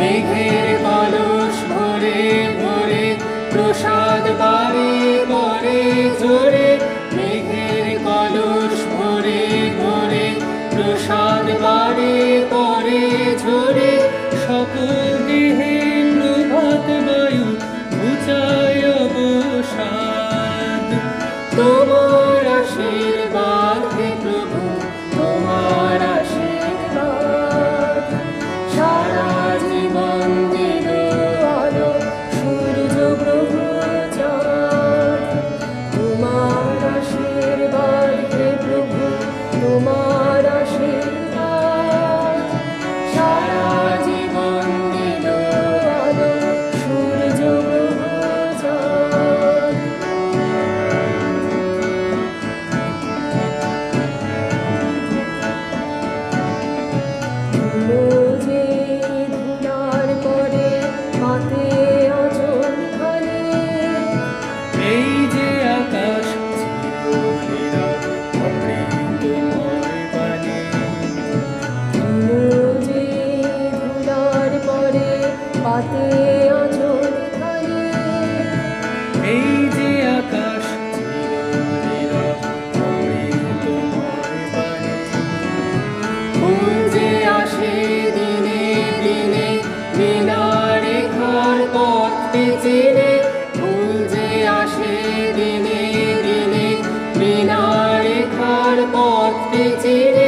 মেঘের কলস ভরে ভরে, প্রসাদ বারে বারে ঝরে মেঘের কলস ভরে ভরে, প্রসাদ বারে বারে ঝরে সকল দেহে প্রভাত বায়ু ঘুচায় অবসাদ। তোমার আশীর্বাদ তোমার পাতে এই যে আকাশ যে আসে দিনে দিনে মিনারে ঘর পথে চিনে ফুল যে আসে দিনে দিনে মিনারে ঘর পথে চিনে